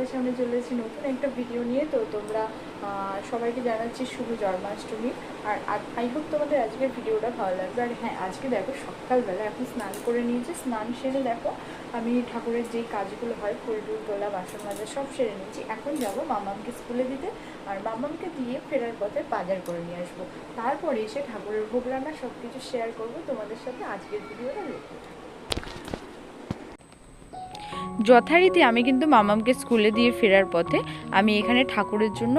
তোমাদের সামনে চলে এসেছি নতুন একটা ভিডিও নিয়ে। তো তোমরা সবাইকে জানাচ্ছি শুভ জন্মাষ্টমী। আর আই হোপ তোমাদের আজকের ভিডিওটা ভালো লাগবে। আর হ্যাঁ আজকে দেখো সকালবেলা এখন স্নান করে নিয়েছি। স্নান সেরে দেখো, আমি ঠাকুরের যেই কাজগুলো হয়, ফুল টুল তোলা, বাসন মাজা, সব সেরে নিয়েছি। এখন যাব মামামকে স্কুলে দিতে। আর মামামকে দিয়ে ফেরার পথে বাজার করে নিয়ে আসব। তারপরে এসে ঠাকুরের ভোগ রান্না সব কিছু শেয়ার করব। তোমাদের সাথে আজকের ভিডিওটা থাকো। যথারীতি আমি কিন্তু মামামকে স্কুলে দিয়ে ফেরার পথে আমি এখানে ঠাকুরের জন্য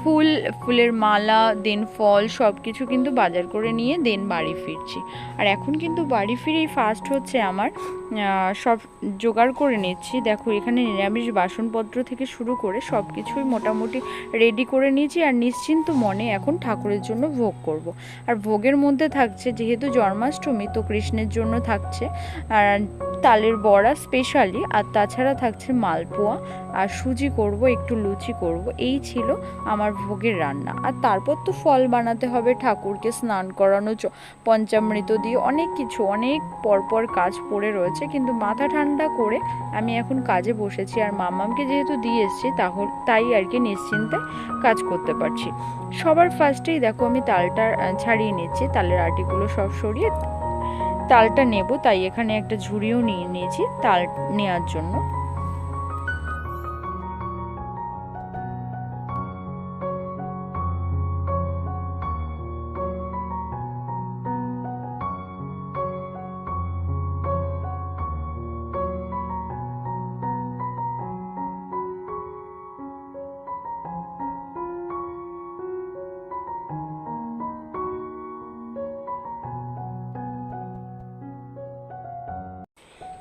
ফুল, ফুলের মালা, দেন ফল সব কিছু কিন্তু বাজার করে নিয়ে দেন বাড়ি ফিরছি। আর এখন কিন্তু বাড়ি ফিরেই ফার্স্ট হচ্ছে আমার সব জোগাড় করে নিচ্ছি। দেখো, এখানে নিরামিষ বাসনপত্র থেকে শুরু করে সব কিছুই মোটামুটি রেডি করে নিয়েছি আর নিশ্চিন্ত মনে এখন ঠাকুরের জন্য ভোগ করব। আর ভোগের মধ্যে থাকছে, যেহেতু জন্মাষ্টমী, তো কৃষ্ণের জন্য থাকছে। আর তালের বড়া স্পেশালি আর তাছাড়া থাকছে মালপোয়া। আর সুজি করব, একটু লুচি করব, এই ছিল আমার ভোগের রান্না। আর তারপর তো ফল বানাতে হবে ঠাকুরকে, স্নান করানো পঞ্চামৃত দিয়ে অনেক কিছু, অনেক পরপর কাজ পড়ে রয়েছে। কিন্তু মাথা ঠান্ডা করে আমি এখন কাজে বসেছি। আর মামামকে যেহেতু দিয়ে এসেছি, তাহলে, তাই আর কি নিশ্চিন্তে কাজ করতে পারছি। সবার ফার্স্টেই দেখো আমি তালটা ছাড়িয়ে নিচ্ছি, তালের আটিগুলো সব সরিয়ে। তালটা নেব, তাই এখানে একটা ঝুড়িও নিয়ে নিয়েছি তাল নেওয়ার জন্য।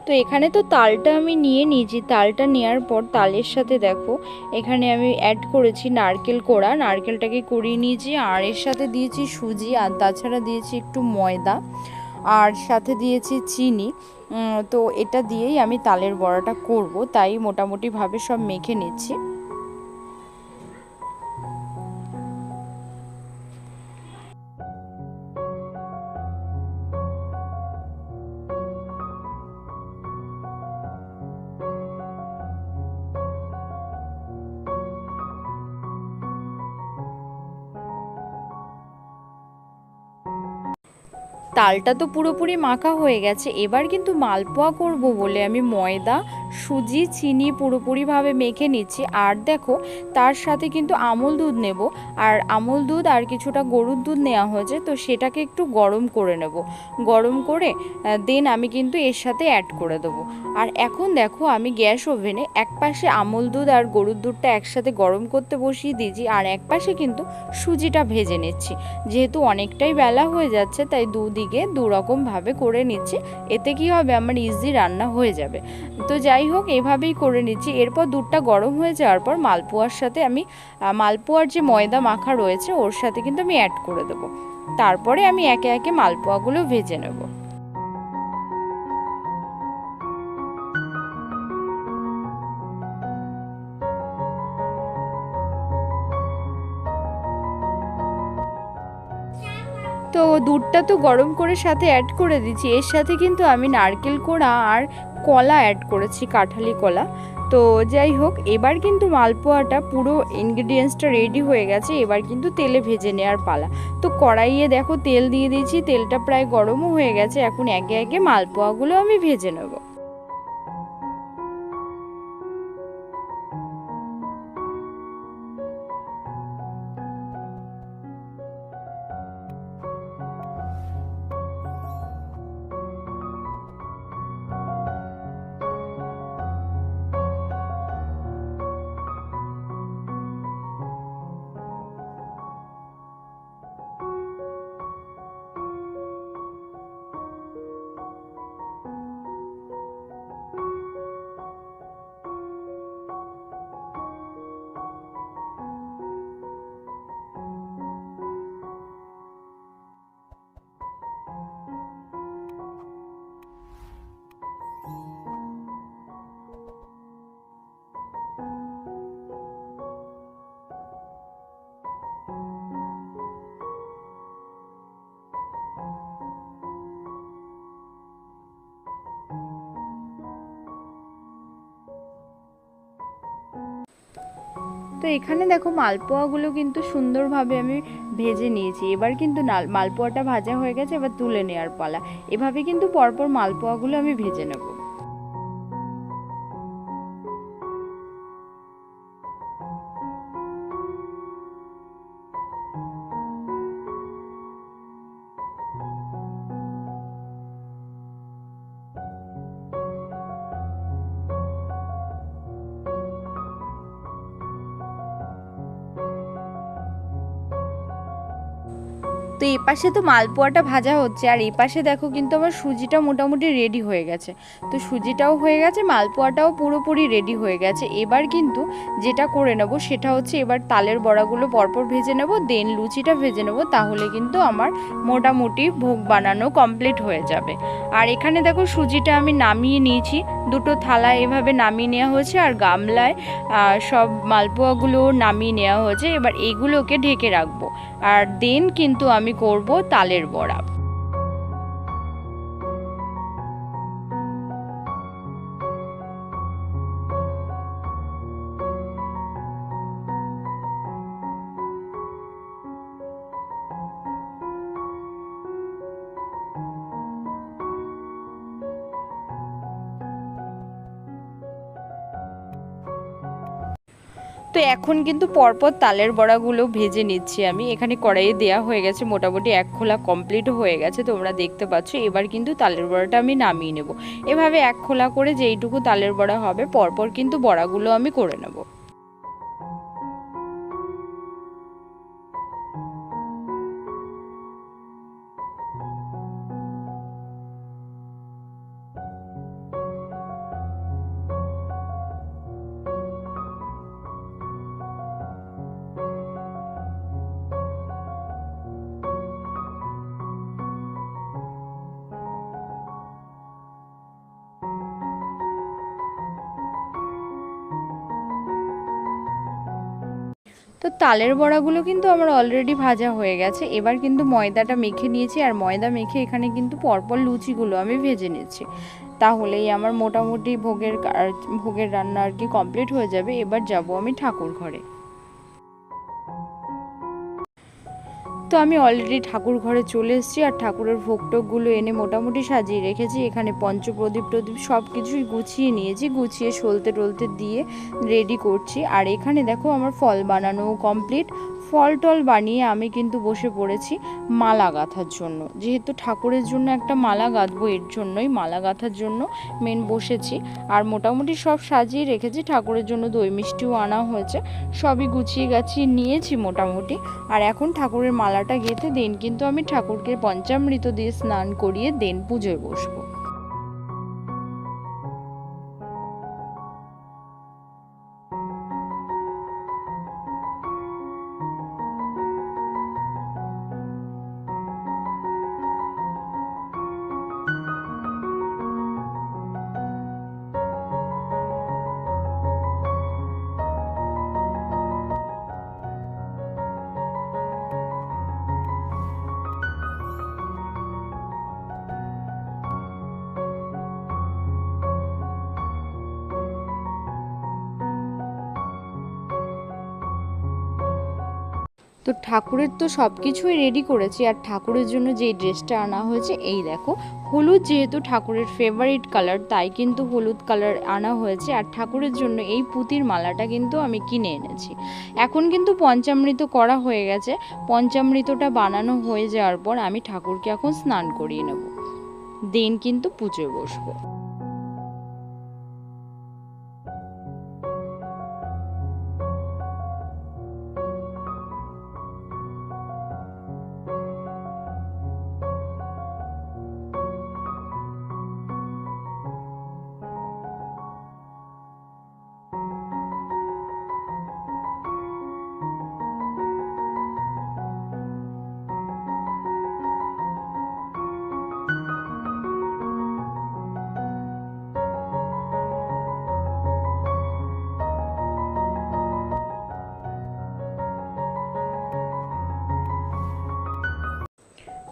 তো এখানে তো তালটা আমি নিয়ে নিয়েছি, তালটা নেওয়ার পর তালের সাথে দেখো, এখানে আমি অ্যাড করেছি নারকেল কোড়া, নারকেলটাকে কুড়িয়ে নিয়েছি, আর এর সাথে দিয়েছি সুজি, আর তাছাড়া দিয়েছি একটু ময়দা, আর সাথে দিয়েছি চিনি। তো এটা দিয়েই আমি তালের বড়াটা করব, তাই মোটামুটিভাবে সব মেখে নিচ্ছি। তালটা তো পুরোপুরি মাখা হয়ে গেছে। এবার কিন্তু মালপোয়া করব বলে আমি ময়দা, সুজি, চিনি পুরোপুরিভাবে মেখে নিচ্ছি। আর দেখো, তার সাথে কিন্তু আমল দুধ নেব। আর আমল দুধ আর কিছুটা গরুর দুধ নেওয়া হয়েছে, তো সেটাকে একটু গরম করে নেব। গরম করে দেন আমি কিন্তু এর সাথে অ্যাড করে দেবো। আর এখন দেখো, আমি গ্যাস ওভেনে এক পাশে আমল দুধ আর গরুর দুধটা একসাথে গরম করতে বসিয়ে দিয়েছি। আর এক পাশে কিন্তু সুজিটা ভেজে নিচ্ছি। যেহেতু অনেকটাই বেলা হয়ে যাচ্ছে, তাই দুদিকে দু রকমভাবে করে নিচ্ছি। এতে কি হবে? আমার ইজি রান্না হয়ে যাবে। তো যাই হোক, এভাবেই করে নিচ্ছি। এরপর দুধটা গরম হয়ে যাওয়ার পর মালপোয়ার সাথে আমি মালপোয়ার যে ময়দা মাখা রয়েছে, ওর সাথে কিন্তু আমি অ্যাড করে দেবো। তারপরে আমি একে একে মালপোয়াগুলো ভেজে নেব। তো দুধটা তো গরম করে সাথে অ্যাড করে দিচ্ছি এর সাথে কিন্তু আমি নারকেল কোড়া আর কলা অ্যাড করেছি, কাঁঠালি কলা। তো যাই হোক, এবার কিন্তু মালপোয়াটা পুরো ইনগ্রিডিয়েন্টসটা রেডি হয়ে গেছে। এবার কিন্তু তেলে ভেজে নেওয়ার পালা। তো কড়াইয়ে দেখো তেল দিয়ে দিয়েছি, তেলটা প্রায় গরমও হয়ে গেছে। এখন একে একে মালপোয়াগুলো আমি ভেজে নেব। তো এখানে দেখো মালপোয়াগুলো কিন্তু সুন্দরভাবে আমি ভেজে নিয়েছি। এবার কিন্তু মালপোয়াটা ভাজা হয়ে গেছে, এবার তুলে নেওয়ার পালা। এভাবে কিন্তু পরপর মালপোয়াগুলো আমি ভেজে নেব। তো এই পাশে তো মালপোয়াটা ভাজা হচ্ছে, আর এই পাশে দেখো কিন্তু আমার সুজিটা মোটামুটি রেডি হয়ে গেছে। তো সুজিটাও হয়ে গেছে, মালপোয়াটাও পুরোপুরি রেডি হয়ে গেছে। এবার কিন্তু যেটা করে নেব সেটা হচ্ছে এবার তালের বড়াগুলো পরপর ভেজে নেব দেন লুচিটা ভেজে নেব, তাহলে কিন্তু আমার মোটামুটি ভোগ বানানো কমপ্লিট হয়ে যাবে। আর এখানে দেখো সুজিটা আমি নামিয়ে নিয়েছি, দুটো থালা এভাবে নামিয়ে নেওয়া হয়েছে, আর গামলায় সব মালপোয়াগুলো নামিয়ে নেওয়া হয়েছে। এবার এগুলোকে ঢেকে রাখব। আর দেন কিন্তু আমি করব তালের বড়া। তো এখন কিন্তু পরপর তালের বড়াগুলো ভেজে নিচ্ছি আমি। এখানে কড়াইয়ে দেওয়া হয়ে গেছে মোটামুটি এক খোলা কমপ্লিট হয়ে গেছে, তোমরা দেখতে পাচ্ছ। এবার কিন্তু তালের বড়াটা আমি নামিয়ে নেব। এভাবে এক খোলা করে যেইটুকু তালের বড়া হবে, পরপর কিন্তু বড়াগুলো আমি করে নেব। তো তালের বড়াগুলো কিন্তু আমার অলরেডি ভাজা হয়ে গেছে। এবার কিন্তু ময়দাটা মেখে নিয়েছি আর ময়দা মেখে এখানে কিন্তু পরপর লুচিগুলো আমি ভেজে নিয়েছি তাহলেই আমার মোটামুটি ভোগের ভোগের রান্না আর কি কমপ্লিট হয়ে যাবে। এবার যাব আমি ঠাকুর ঘরে। তো আমি অলরেডি ঠাকুর ঘরে চলে এসেছি আর ঠাকুরের ভোগ টোকগুলো এনে মোটামুটি সাজিয়ে রেখেছি। এখানে পঞ্চপ্রদীপ টদীপ সব কিছুই গুছিয়ে নিয়েছি, গুছিয়ে সলতে টলতে দিয়ে রেডি করছি। আর এখানে দেখো আমার ফল বানানো কমপ্লিট ফল টল বানিয়ে আমি কিন্তু বসে পড়েছি মালা গাঁথার জন্য। যেহেতু ঠাকুরের জন্য একটা মালা গাঁথবো, এর জন্যই মালা গাঁথার জন্য মেন বসেছি। আর মোটামুটি সব সাজিয়ে রেখেছি, ঠাকুরের জন্য দই মিষ্টিও আনা হয়েছে। সবই গুছিয়ে গাছিয়ে নিয়েছি মোটামুটি। আর এখন ঠাকুরের মালাটা গেঁথে দেন, কিন্তু আমি ঠাকুরকে পঞ্চামৃত দিয়ে স্নান করিয়ে দেন, পুজোয় বসবো। তো ঠাকুরের তো সব কিছুই রেডি করেছি আর ঠাকুরের জন্য যে ড্রেসটা আনা হয়েছে, এই দেখো। হলুদ যেহেতু ঠাকুরের ফেভারিট কালার তাই কিন্তু হলুদ কালার আনা হয়েছে আর ঠাকুরের জন্য এই পুঁতির মালাটা কিন্তু আমি কিনে এনেছি। এখন কিন্তু পঞ্চামৃত করা হয়ে গেছে। পঞ্চামৃতটা বানানো হয়ে যাওয়ার পর আমি ঠাকুরকে এখন স্নান করিয়ে নেব। দিন কিন্তু পুজোয় বসবো।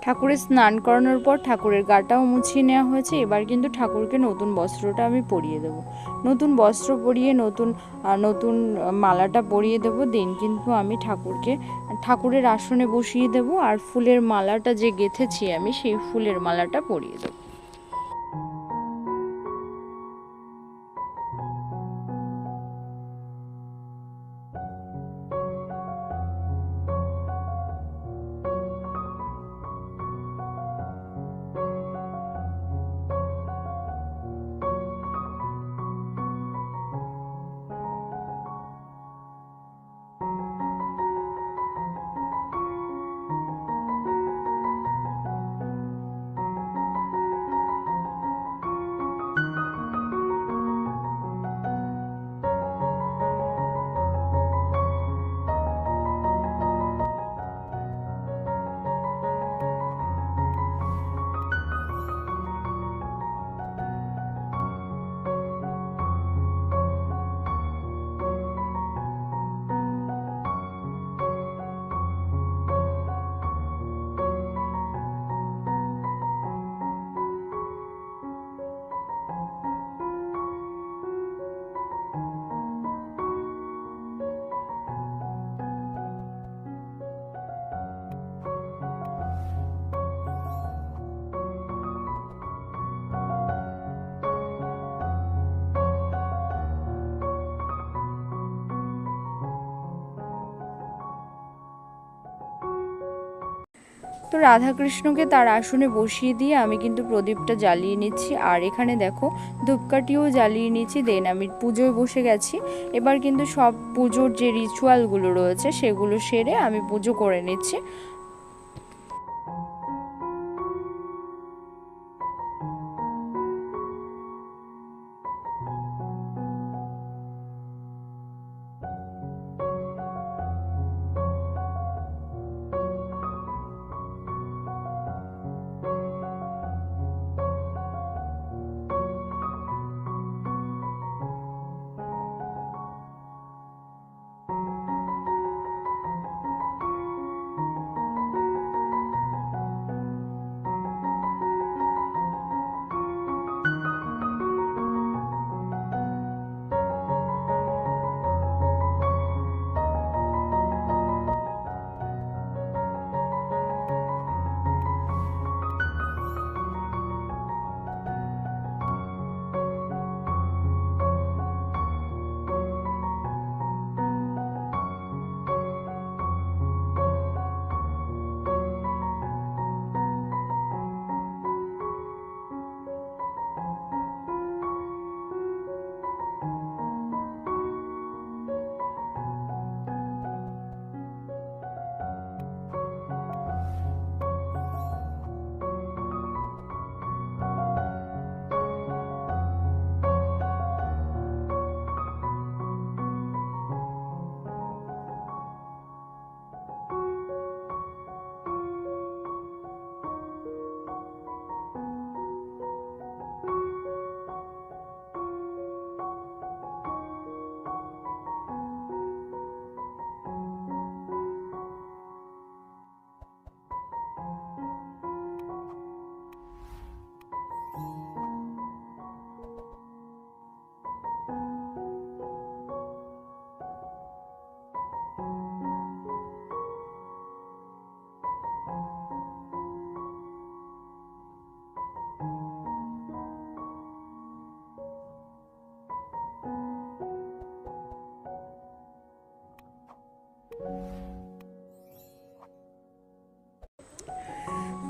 ঠাকুরের স্নান করানোর পর ঠাকুরের গাটাও মুছিয়ে নেওয়া হয়েছে। এবার কিন্তু ঠাকুরকে নতুন বস্ত্রটা আমি পরিয়ে দেবো। নতুন বস্ত্র পরিয়ে, নতুন নতুন মালাটা পরিয়ে দেবো। দেন কিন্তু আমি ঠাকুরকে, ঠাকুরের আসনে বসিয়ে দেবো। আর ফুলের মালাটা যে গেঁথেছি আমি, সেই ফুলের মালাটা পরিয়ে দেবো। তো রাধাকৃষ্ণকে তার আসনে বসিয়ে দিয়ে আমি কিন্তু প্রদীপটা জ্বালিয়ে নিচ্ছি। আর এখানে দেখো, ধূপকাঠিও জ্বালিয়ে নিচ্ছি। দেন আমি পুজোয় বসে গেছি। এবার কিন্তু সব পুজোর যে রিচুয়ালগুলো রয়েছে, সেগুলো সেরে আমি পুজো করে নিচ্ছি।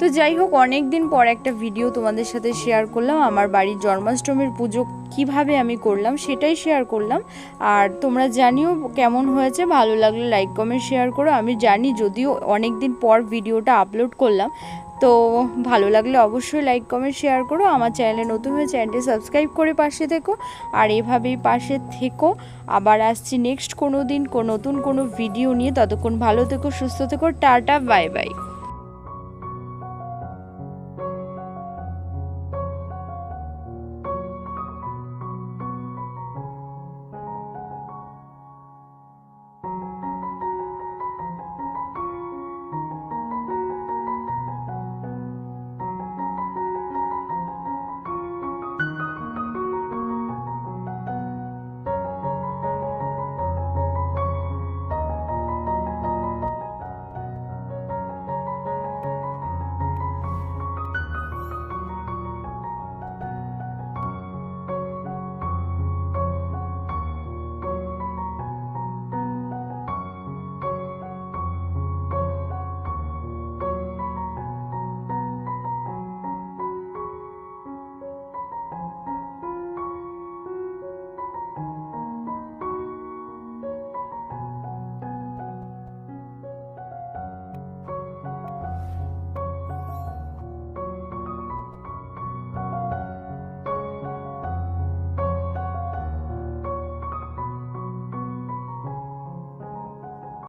তো যাই হোক অনেক দিন পর একটা ভিডিও তোমাদের সাথে শেয়ার করলাম। আমার বাড়ির জন্মাষ্টমীর পুজো কীভাবে আমি করলাম সেটাই শেয়ার করলাম। আর তোমরা জানিও কেমন হয়েছে, ভালো লাগলে লাইক কমেন্ট শেয়ার করো। আমি জানি যদিও অনেক দিন পর ভিডিওটা আপলোড করলাম, তো ভালো লাগলে অবশ্যই লাইক কমেন্ট শেয়ার করো। আমার চ্যানেলে নতুন হয়ে চ্যানেলটি সাবস্ক্রাইব করে পাশে থেকো। আর এভাবেই পাশে থেকো। আবার আসছি নেক্সট কোনো দিন নতুন কোনো ভিডিও নিয়ে। ততক্ষণ ভালো থেকো, সুস্থ থেকো। Tata bye bye